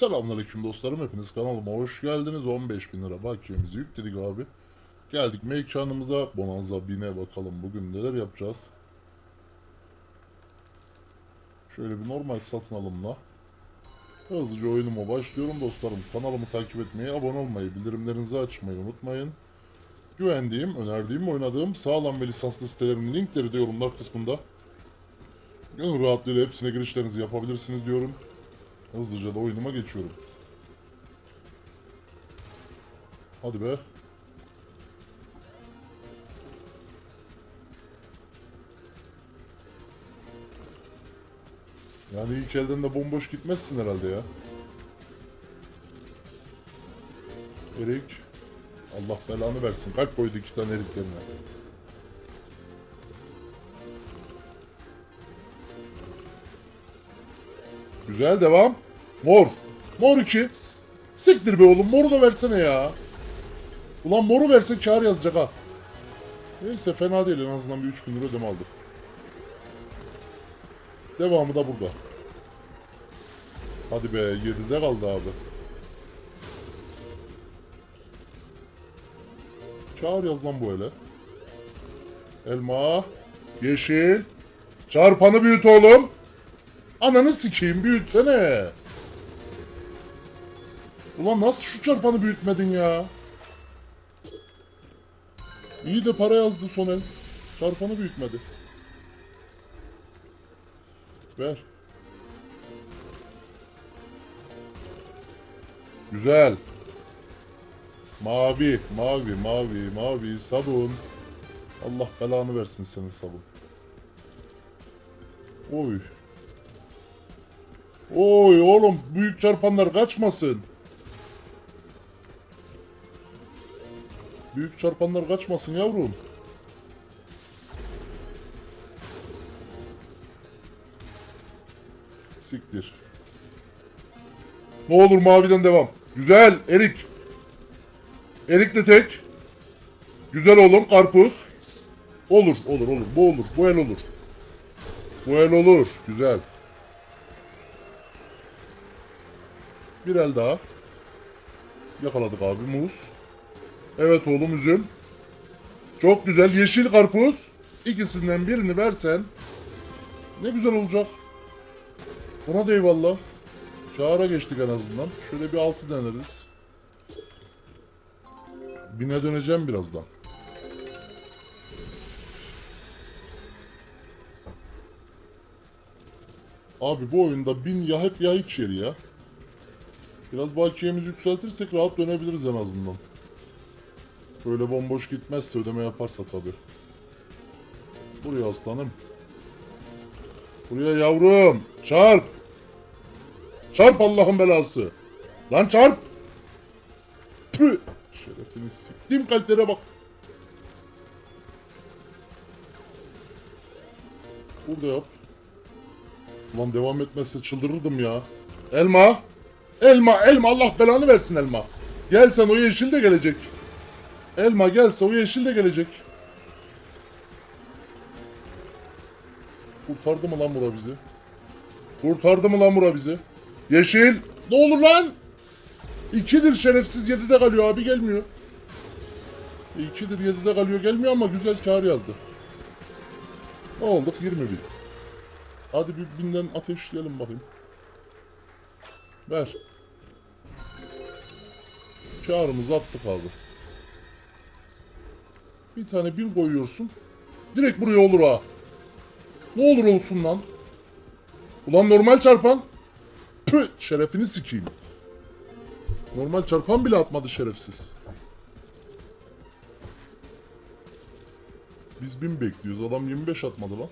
Selamünaleyküm dostlarım. Hepiniz kanalıma hoş geldiniz. 15 bin lira bakiyemizi yükledik abi. Geldik mekanımıza. Bonanza bine bakalım bugün neler yapacağız. Şöyle bir normal satın alımla. Hızlıca oyunuma başlıyorum dostlarım. Kanalımı takip etmeyi, abone olmayı, bildirimlerinizi açmayı unutmayın. Güvendiğim, önerdiğim, oynadığım sağlam ve lisanslı sitelerimin linkleri de yorumlar kısmında. Gönül rahatlığıyla hepsine girişlerinizi yapabilirsiniz diyorum. Hızlıca da oyunuma geçiyorum. Hadi be. Yani ilk elden de bomboş gitmezsin herhalde ya. Erik. Allah belanı versin. Kalp koydu iki tane eriklerine. Güzel devam. Mor. Mor 2. Siktir be oğlum moru da versene ya. Ulan moru verse kar yazacak ha. Neyse fena değil en azından bir 3000 lira ödeme aldık. Devamı da burada. Hadi be 7'de kaldı abi. Çağır yaz lan bu hele. Elma. Yeşil. Çarpanı büyüt oğlum. Ananı sikeyim büyütsene. Ulan nasıl şu çarpanı büyütmedin ya? İyi de para yazdı son el. Çarpanı büyütmedi. Ver. Güzel. Mavi, mavi, mavi, mavi, sabun. Allah belanı versin senin sabun. Oy. Oy oğlum büyük çarpanlar kaçmasın. Büyük çarpanlar kaçmasın yavrum. Siktir. Ne olur maviden devam. Güzel erik. Erik de tek. Güzel oğlum karpuz. Olur olur olur bu olur bu el olur. Bu el olur güzel. Bir el daha. Yakaladık abi muz. Evet oğlum üzüm. Çok güzel yeşil karpuz. İkisinden birini versen ne güzel olacak. Buna da eyvallah. Çağrı geçtik en azından. Şöyle bir altı deneriz. Bine döneceğim birazdan. Abi bu oyunda bin ya hep ya hiç yeri ya. Biraz bakiyemizi yükseltirsek rahat dönebiliriz en azından. Böyle bomboş gitmezse ödeme yaparsa tabi. Buraya aslanım. Buraya yavrum. Çarp. Çarp Allah'ın belası. Lan çarp. Püh. Şerefini siktiğim kalitene bak. Burada yap. Ulan devam etmezse çıldırırdım ya. Elma. Elma, elma. Allah belanı versin elma. Gelsen o yeşil de gelecek. Elma gelse o yeşil de gelecek. Kurtardı mı lan bura bizi? Kurtardı mı lan bura bizi? Yeşil. Ne olur lan? İkidir şerefsiz yedide kalıyor abi gelmiyor. E, İkidir yedide kalıyor gelmiyor ama güzel kar yazdı. Ne olduk 20 bin. Hadi bir binden ateşleyelim bakayım. Ver. Karımızı attık abi. Bir tane bin koyuyorsun. Direkt buraya olur ha. Ne olur olsun lan. Ulan normal çarpan. Püh şerefini sikeyim. Normal çarpan bile atmadı şerefsiz. Biz bin bekliyoruz. Adam 25 atmadı lan.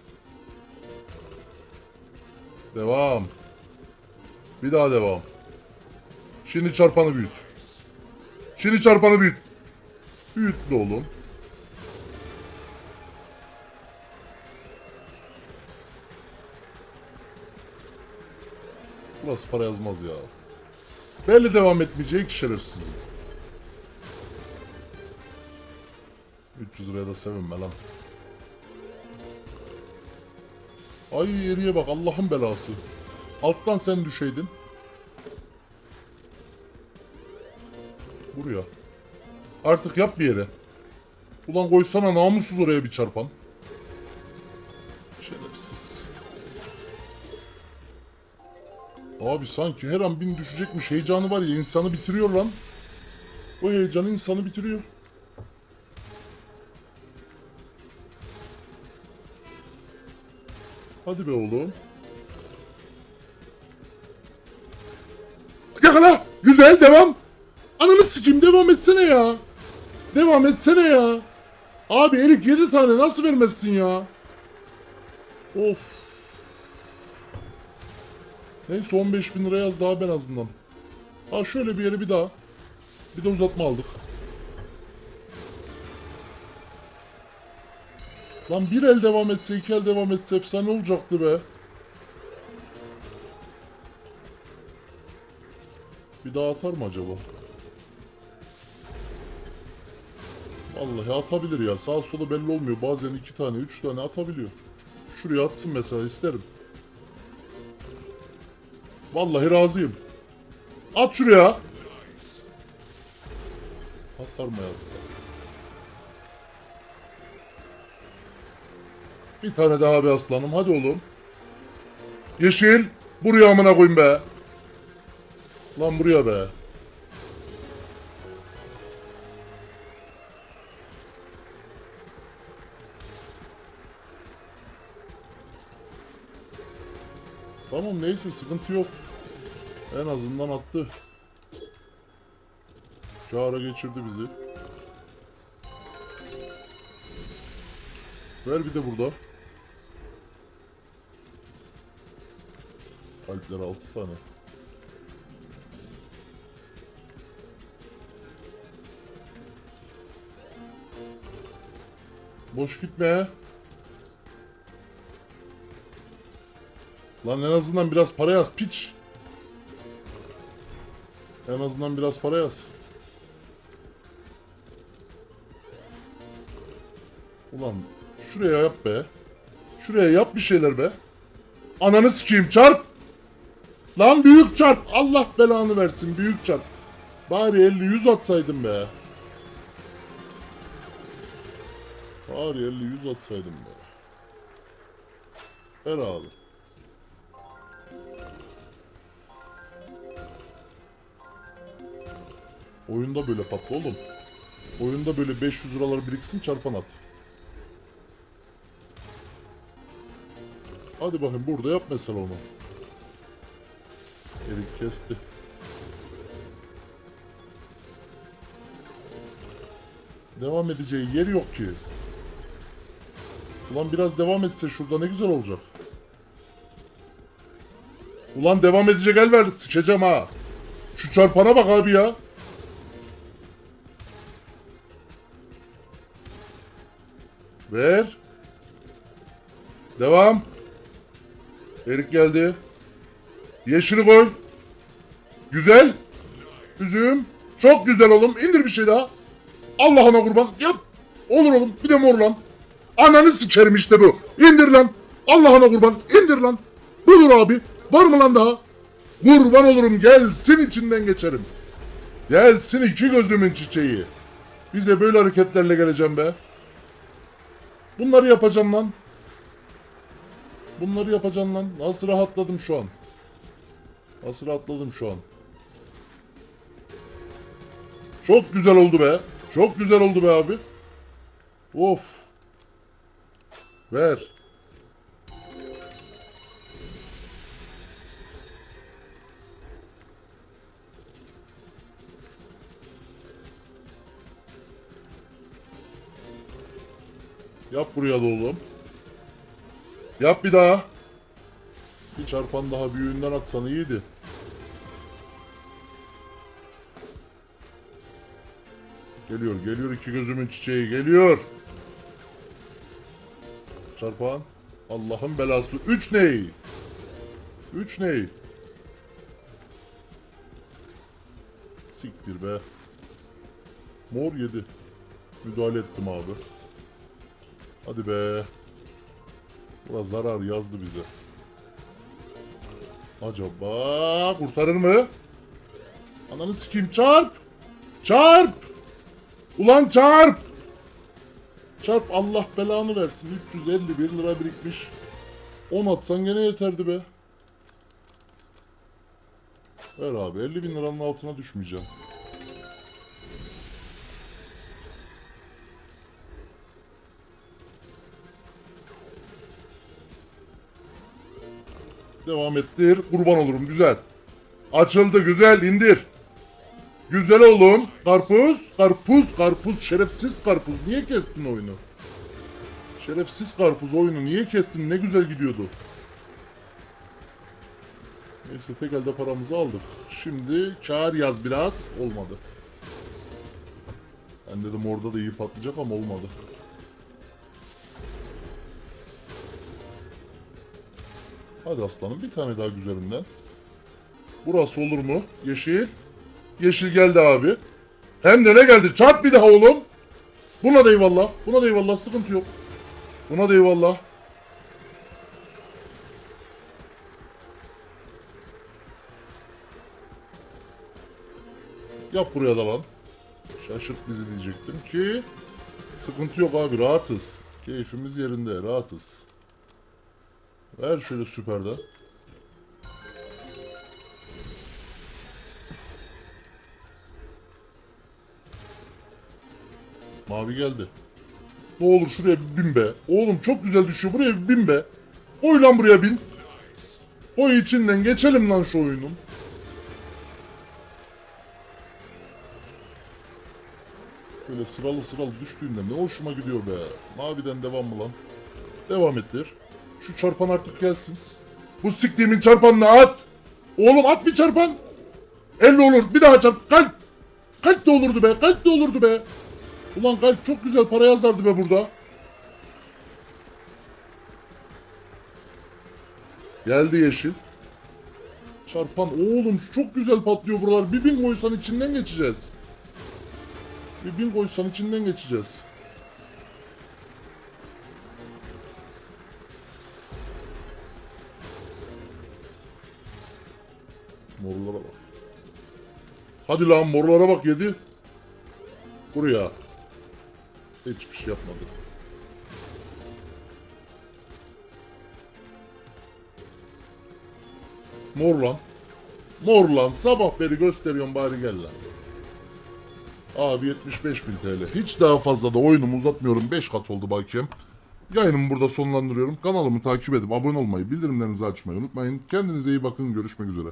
Devam. Bir daha devam. Şimdi çarpanı büyüt. Şimdi çarpanı büyüt. Büyüt de oğlum. Burası para yazmaz ya. Belli devam etmeyecek şerefsiz. 300 liraya da sevinme lan. Ay yeriye bak Allah'ın belası. Alttan sen düşeydin. Buraya. Artık yap bir yere. Ulan koysana namussuz oraya bir çarpan. Şerefsiz. Abi sanki her an bin düşecekmiş heyecanı var ya insanı bitiriyor lan. O heyecan insanı bitiriyor. Hadi be oğlum. Yakala. Güzel devam. Ananı sikeyim devam etsene ya. Devam etsene ya. Abi Erik 7 tane nasıl vermezsin ya? Of. Neyse 15 bin lira yaz daha ben azından. Ha şöyle bir yere bir daha. Bir de uzatma aldık. Lan bir el devam etse iki el devam etse efsane olacaktı be. Bir daha atar mı acaba? Vallahi atabilir ya. Sağ solu belli olmuyor. Bazen iki tane, üç tane atabiliyor. Şuraya atsın mesela isterim. Vallahi razıyım. At şuraya. Atar mı ya? Bir tane daha be aslanım. Hadi oğlum. Yeşil. Buraya amına koyayım be. Lan buraya be. Tamam neyse sıkıntı yok. En azından attı. Kâra geçirdi bizi. Ver bir de burada. Kalpler 6 tane. Boş gitme. Lan en azından biraz para yaz piç. En azından biraz para yaz. Ulan şuraya yap be. Şuraya yap bir şeyler be. Ananı sikeyim çarp. Lan büyük çarp. Allah belanı versin büyük çarp. Bari 50 100 atsaydım be. Bari 50 100 atsaydım be. Ver Oyunda böyle patlı oğlum. Oyunda böyle 500 liralar biriksin çarpan at. Hadi bakayım burada yap mesela onu. Erik kesti. Devam edeceği yer yok ki. Ulan biraz devam etse şurada ne güzel olacak. Ulan devam edecek el ver sikeceğim ha. Şu çarpana bak abi ya. Ver. Devam. Erik geldi. Yeşili koy. Güzel. Üzüm. Çok güzel oğlum. İndir bir şey daha. Allah'ına kurban. Yap. Olur oğlum. Bir de mor lan. Ananı sikerim işte bu. İndir lan. Allah'ına kurban. İndir lan. Budur abi. Var mı lan daha? Kurban olurum. Gelsin içinden geçerim. Gelsin iki gözümün çiçeği. Bize böyle hareketlerle geleceğim be. Bunları yapacaksın lan. Bunları yapacaksın lan. Nasıl rahatladım şu an. Nasıl rahatladım şu an. Çok güzel oldu be. Çok güzel oldu be abi. Of. Ver. Yap buraya da oğlum. Yap bir daha. Bir çarpan daha büyüğünden atsan iyiydi. Geliyor, geliyor iki gözümün çiçeği, geliyor. Çarpan. Allah'ın belası. Üç ney? Üç ney? Siktir be. Mor yedi. Müdahale ettim abi. Hadi be. Bura zarar yazdı bize. Acaba kurtarır mı? Ananı sikeyim çarp. Çarp! Ulan çarp! Çarp Allah belanı versin. 351 lira birikmiş. 10 atsan gene yeterdi be. Ver abi 50 bin liranın altına düşmeyeceğim. Devam ettir. Kurban olurum. Güzel. Açıldı. Güzel. indir. Güzel oğlum. Karpuz. Karpuz. Karpuz. Şerefsiz karpuz. Niye kestin oyunu? Şerefsiz karpuz oyunu. Niye kestin? Ne güzel gidiyordu. Neyse tek elde paramızı aldık. Şimdi kar yaz biraz. Olmadı. Ben dedim orada da iyi patlayacak ama olmadı. Hadi aslanım bir tane daha güzelinden. Burası olur mu? Yeşil. Yeşil geldi abi. Hem de ne geldi? Çarp bir daha oğlum. Buna da eyvallah. Buna da eyvallah. Sıkıntı yok. Buna da eyvallah. Yap buraya da lan. Şaşırt bizi diyecektim ki. Sıkıntı yok abi rahatız. Keyfimiz yerinde rahatız. Ver şöyle süperden. Mavi geldi. Ne olur şuraya bin be. Oğlum çok güzel düşüyor. Buraya bin be. Oy lan buraya bin. Oy içinden geçelim lan şu oyunun. Böyle sıralı sıralı düştüğünde ne hoşuma gidiyor be. Maviden devam mı lan? Devam ettir. Şu çarpan artık gelsin. Bu siktiğimin çarpanını at. Oğlum at bir çarpan. 50 olur. Bir daha çarp. Kalp. Kalp de olurdu be. Kalp de olurdu be. Ulan kalp çok güzel para yazardı be burada. Geldi yeşil. Çarpan. Oğlum çok güzel patlıyor buralar. Bir bin koysan içinden geçeceğiz. Bir bin koysan içinden geçeceğiz. Hadi lan morlara bak yedi. Buraya. Hiçbir şey yapmadı. Mor lan. Mor lan. Sabah beri gösteriyorum bari gel lan. Abi 75 bin TL. Hiç daha fazla da oyunumu uzatmıyorum. 5 kat oldu bakayım. Yayınımı burada sonlandırıyorum. Kanalımı takip edip abone olmayı, bildirimlerinizi açmayı unutmayın. Kendinize iyi bakın. Görüşmek üzere.